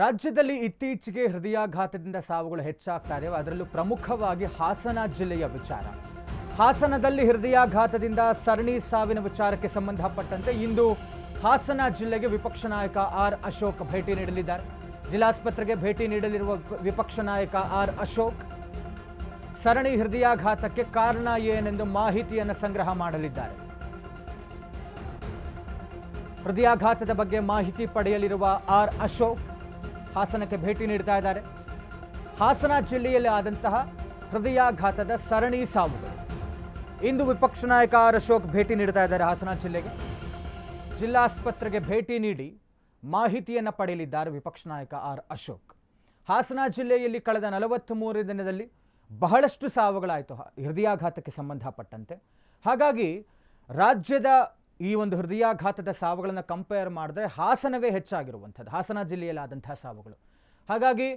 ರಾಜ್ಯದಲ್ಲಿ ಇತ್ತೀಚೆಗೆ ಹೃದಯಾಘಾತದಿಂದ ಸಾವುಗಳು ಹೆಚ್ಚಾಗ್ತಾ ಇದೆ ಅದರಲ್ಲೂ ಪ್ರಮುಖವಾಗಿ ಹಾಸನ ಜಿಲ್ಲೆಯ ವಿಚಾರ. ಹಾಸನದಲ್ಲಿ ಹೃದಯಾಘಾತದಿಂದ ಸರಣಿ ಸಾವಿನ ವಿಚಾರಕ್ಕೆ ಸಂಬಂಧಪಟ್ಟಂತೆ ಇಂದು ಹಾಸನ ಜಿಲ್ಲೆಗೆ ವಿಪಕ್ಷ ನಾಯಕ ಆರ್ ಅಶೋಕ್ ಭೇಟಿ ನೀಡಲಿದ್ದಾರೆ. ಜಿಲ್ಲಾಸ್ಪತ್ರೆಗೆ ಭೇಟಿ ನೀಡಲಿರುವ ವಿಪಕ್ಷ ನಾಯಕ ಆರ್ ಅಶೋಕ್ ಸರಣಿ ಹೃದಯಾಘಾತಕ್ಕೆ ಕಾರಣ ಏನೆಂದು ಮಾಹಿತಿಯನ್ನು ಸಂಗ್ರಹ ಮಾಡಲಿದ್ದಾರೆ. ಹೃದಯಾಘಾತದ ಬಗ್ಗೆ ಮಾಹಿತಿ ಪಡೆಯಲಿರುವ ಆರ್ ಅಶೋಕ್ ಹಾಸನಕ್ಕೆ ಭೇಟಿ ನೀಡ್ತಾ ಇದ್ದಾರೆ. ಹಾಸನ ಜಿಲ್ಲೆಯಲ್ಲಿ ಆದಂತಹ ಹೃದಯಾಘಾತದ ಸರಣಿ ಸಾವುಗಳು. ಇಂದು ವಿಪಕ್ಷ ನಾಯಕ ಆರ್ ಅಶೋಕ್ ಭೇಟಿ ನೀಡ್ತಾ ಇದ್ದಾರೆ ಹಾಸನ ಜಿಲ್ಲೆಗೆ. ಜಿಲ್ಲಾಸ್ಪತ್ರೆಗೆ ಭೇಟಿ ನೀಡಿ ಮಾಹಿತಿಯನ್ನು ಪಡೆಯಲಿದ್ದಾರೆ ವಿಪಕ್ಷ ನಾಯಕ ಆರ್ ಅಶೋಕ್. ಹಾಸನ ಜಿಲ್ಲೆಯಲ್ಲಿ ಕಳೆದ ನಲವತ್ತ್ ಮೂರು ದಿನದಲ್ಲಿ ಬಹಳಷ್ಟು ಸಾವುಗಳಾಯಿತು. ಹೃದಯಾಘಾತಕ್ಕೆ ಸಂಬಂಧಪಟ್ಟಂತೆ. ಹಾಗಾಗಿ ರಾಜ್ಯದ ಈ ಒಂದು ಹೃದಯಾಘಾತದ ಸಾವುಗಳನ್ನು ಕಂಪೇರ್ ಮಾಡಿದ್ರೆ ಹಾಸನವೇ ಹೆಚ್ಚಾಗಿರುವಂಥದ್ದು, ಹಾಸನ ಜಿಲ್ಲೆಯಲ್ಲಾದಂಥ ಸಾವುಗಳು. ಹಾಗಾಗಿ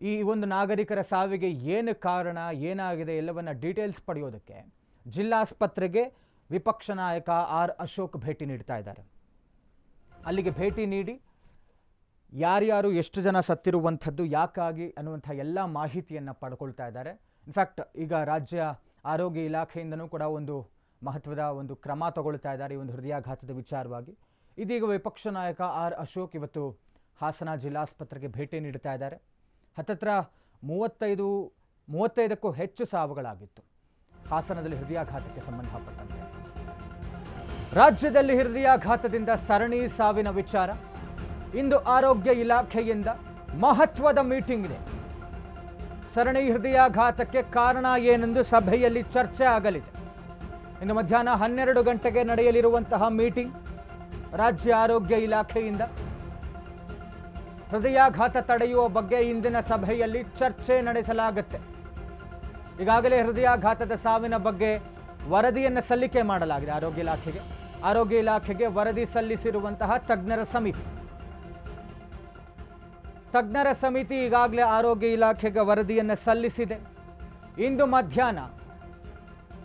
ಈ ಒಂದು ನಾಗರಿಕರ ಸಾವಿಗೆ ಏನು ಕಾರಣ, ಏನಾಗಿದೆ ಎಲ್ಲವನ್ನ ಡೀಟೇಲ್ಸ್ ಪಡೆಯೋದಕ್ಕೆ ಜಿಲ್ಲಾಸ್ಪತ್ರೆಗೆ ವಿಪಕ್ಷ ನಾಯಕ ಆರ್ ಅಶೋಕ್ ಭೇಟಿ ನೀಡ್ತಾ ಇದ್ದಾರೆ. ಅಲ್ಲಿಗೆ ಭೇಟಿ ನೀಡಿ ಯಾರ್ಯಾರು ಎಷ್ಟು ಜನ ಸತ್ತಿರುವಂಥದ್ದು, ಯಾಕಾಗಿ ಅನ್ನುವಂಥ ಎಲ್ಲ ಮಾಹಿತಿಯನ್ನು ಪಡ್ಕೊಳ್ತಾ ಇದ್ದಾರೆ. ಇನ್ಫ್ಯಾಕ್ಟ್ ಈಗ ರಾಜ್ಯ ಆರೋಗ್ಯ ಇಲಾಖೆಯಿಂದನೂ ಕೂಡ ಒಂದು ಮಹತ್ವದ ಒಂದು ಕ್ರಮ ತಗೊಳ್ತಾ ಇದ್ದಾರೆ ಈ ಒಂದು ಹೃದಯಾಘಾತದ ವಿಚಾರವಾಗಿ. ಇದೀಗ ವಿಪಕ್ಷ ನಾಯಕ ಆರ್ ಅಶೋಕ್ ಇವತ್ತು ಹಾಸನ ಜಿಲ್ಲಾಸ್ಪತ್ರೆಗೆ ಭೇಟಿ ನೀಡ್ತಾ ಇದ್ದಾರೆ. ಹತ್ತತ್ರ ಮೂವತ್ತೈದು, ಮೂವತ್ತೈದಕ್ಕೂ ಹೆಚ್ಚು ಸಾವುಗಳಾಗಿತ್ತು. ಹಾಸನದಲ್ಲಿ ಹೃದಯಾಘಾತಕ್ಕೆ ಸಂಬಂಧಪಟ್ಟಂತೆ. ರಾಜ್ಯದಲ್ಲಿ ಹೃದಯಾಘಾತದಿಂದ ಸರಣಿ ಸಾವಿನ ವಿಚಾರ. ಇಂದು ಆರೋಗ್ಯ ಇಲಾಖೆಯಿಂದ ಮಹತ್ವದ ಮೀಟಿಂಗ್ ಇದೆ. ಸರಣಿ ಹೃದಯಾಘಾತಕ್ಕೆ ಕಾರಣ ಏನೆಂದು ಸಭೆಯಲ್ಲಿ ಚರ್ಚೆ ಆಗಲಿದೆ. ಇನ್ನು ಮಧ್ಯಾಹ್ನ ಹನ್ನೆರಡು ಗಂಟೆಗೆ ನಡೆಯಲಿರುವಂತಹ ಮೀಟಿಂಗ್ ರಾಜ್ಯ ಆರೋಗ್ಯ ಇಲಾಖೆಯಿಂದ. ಹೃದಯಾಘಾತ ತಡೆಯುವ ಬಗ್ಗೆ ಇಂದಿನ ಸಭೆಯಲ್ಲಿ ಚರ್ಚೆ ನಡೆಸಲಾಗುತ್ತೆ. ಈಗಾಗಲೇ ಹೃದಯಾಘಾತದ ಸಾವಿನ ಬಗ್ಗೆ ವರದಿಯನ್ನು ಸಲ್ಲಿಕೆ ಮಾಡಲಾಗಿದೆ ಆರೋಗ್ಯ ಇಲಾಖೆಗೆ. ಆರೋಗ್ಯ ಇಲಾಖೆಗೆ ವರದಿ ಸಲ್ಲಿಸಿರುವಂತಹ ತಜ್ಞರ ಸಮಿತಿ. ತಜ್ಞರ ಸಮಿತಿ ಈಗಾಗಲೇ ಆರೋಗ್ಯ ಇಲಾಖೆಗೆ ವರದಿಯನ್ನು ಸಲ್ಲಿಸಿದೆ. ಇಂದು ಮಧ್ಯಾಹ್ನ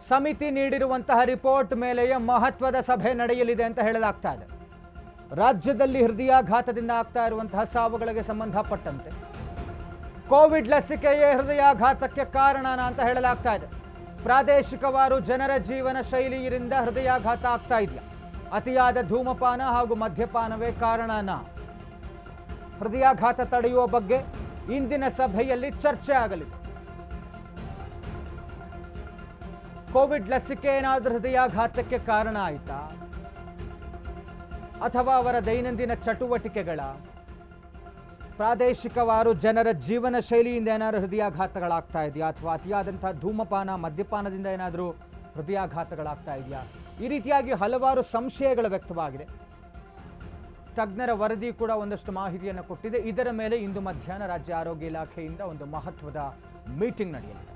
ಸಮಿತಿ ನೀಡಿರುವಂತಹ ರಿಪೋರ್ಟ್ ಮೇಲೆಯೇ ಮಹತ್ವದ ಸಭೆ ನಡೆಯಲಿದೆ ಅಂತ ಹೇಳಲಾಗ್ತಾ ಇದೆ. ರಾಜ್ಯದಲ್ಲಿ ಹೃದಯಾಘಾತದಿಂದ ಆಗ್ತಾ ಇರುವಂತಹ ಸಾವುಗಳಿಗೆ ಸಂಬಂಧಪಟ್ಟಂತೆ. ಕೋವಿಡ್ ಲಸಿಕೆಯೇ ಹೃದಯಾಘಾತಕ್ಕೆ ಕಾರಣನ ಅಂತ ಹೇಳಲಾಗ್ತಾ ಇದೆ. ಪ್ರಾದೇಶಿಕವಾರು ಜನರ ಜೀವನ ಶೈಲಿಯಿಂದ ಹೃದಯಾಘಾತ ಆಗ್ತಾ ಇದೆಯಾ? ಅತಿಯಾದ ಧೂಮಪಾನ ಹಾಗೂ ಮದ್ಯಪಾನವೇ ಕಾರಣನ? ಹೃದಯಾಘಾತ ತಡೆಯುವ ಬಗ್ಗೆ ಇಂದಿನ ಸಭೆಯಲ್ಲಿ ಚರ್ಚೆ ಆಗಲಿದೆ. ಕೋವಿಡ್ ಲಸಿಕೆ ಏನಾದರೂ ಹೃದಯಾಘಾತಕ್ಕೆ ಕಾರಣ ಆಯಿತಾ? ಅಥವಾ ಅವರ ದೈನಂದಿನ ಚಟುವಟಿಕೆಗಳ? ಪ್ರಾದೇಶಿಕವಾರು ಜನರ ಜೀವನ ಶೈಲಿಯಿಂದ ಏನಾದರೂ ಹೃದಯಾಘಾತಗಳಾಗ್ತಾ ಇದೆಯಾ? ಅಥವಾ ಅತಿಯಾದಂಥ ಧೂಮಪಾನ, ಮದ್ಯಪಾನದಿಂದ ಏನಾದರೂ ಹೃದಯಾಘಾತಗಳಾಗ್ತಾ ಇದೆಯಾ? ಈ ರೀತಿಯಾಗಿ ಹಲವಾರು ಸಂಶಯಗಳು ವ್ಯಕ್ತವಾಗಿದೆ. ತಜ್ಞರ ವರದಿ ಕೂಡ ಒಂದಷ್ಟು ಮಾಹಿತಿಯನ್ನು ಕೊಟ್ಟಿದೆ. ಇದರ ಮೇಲೆ ಇಂದು ಮಧ್ಯಾಹ್ನ ರಾಜ್ಯ ಆರೋಗ್ಯ ಇಲಾಖೆಯಿಂದ ಒಂದು ಮಹತ್ವದ ಮೀಟಿಂಗ್ ನಡೆಯಲಿದೆ.